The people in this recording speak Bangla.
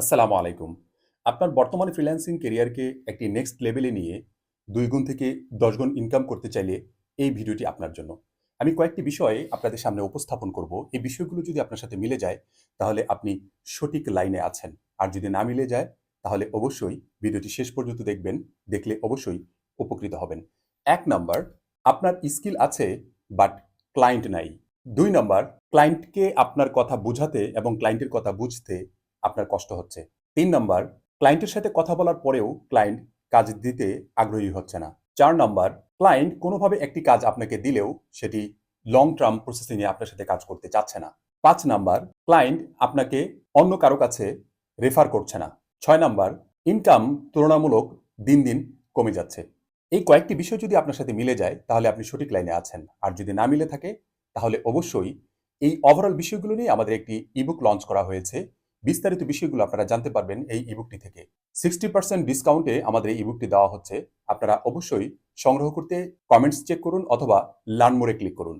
আসসালামু আলাইকুম। আপনার বর্তমানে ফ্রিল্যান্সিং কেরিয়ারকে একটি নেক্সট লেভেলে নিয়ে দুই গুণ থেকে ১০ গুণ ইনকাম করতে চাইলে এই ভিডিওটি আপনার জন্য। আমি কয়েকটি বিষয় আপনাদের সামনে উপস্থাপন করব। এই বিষয়গুলো যদি আপনার সাথে মিলে যায়, তাহলে আপনি সঠিক লাইনে আছেন। আর যদি না মিলে যায়, তাহলে অবশ্যই ভিডিওটি শেষ পর্যন্ত দেখবেন। দেখলে অবশ্যই উপকৃত হবেন। এক নাম্বার আপনার স্কিল আছে বাট ক্লায়েন্ট নাই। দুই নাম্বার ক্লায়েন্টকে আপনার কথা বুঝাতে এবং ক্লায়েন্টের কথা বুঝতে আপনার কষ্ট হচ্ছে। তিন নম্বর ক্লায়েন্টের সাথে কথা বলার পরেও ক্লায়েন্ট কাজ দিতে আগ্রহী হচ্ছে না। চার নম্বর ক্লায়েন্ট কোনোভাবে একটি কাজ আপনাকে দিলেও সেটি লং টার্ম প্রসেসিংয়ে আপনার সাথে কাজ করতে চাচ্ছে না। পাঁচ নাম্বার ক্লায়েন্ট আপনাকে অন্য কারও কাছে রেফার করছে না। ৬ নাম্বার ইনকাম তুলনামূলক দিন, দিন কমে যাচ্ছে। এই কয়েকটি বিষয় যদি আপনার সাথে মিলে যায়, তাহলে আপনি সঠিক লাইনে আছেন। আর যদি না মিলে থাকে, তাহলে অবশ্যই এই ওভারঅল বিষয়গুলো নিয়ে আমাদের একটি ইবুক লঞ্চ করা হয়েছে। বিস্তারিত বিষয়গুলো আপনারা জানতে পারবেন এই ইবুকটি থেকে। 60% ডিসকাউন্টে আমাদের এই ইবুকটি দেওয়া হচ্ছে। আপনারা অবশ্যই সংগ্রহ করতে কমেন্টস চেক করুন অথবা লার্ন মোড়ে ক্লিক করুন।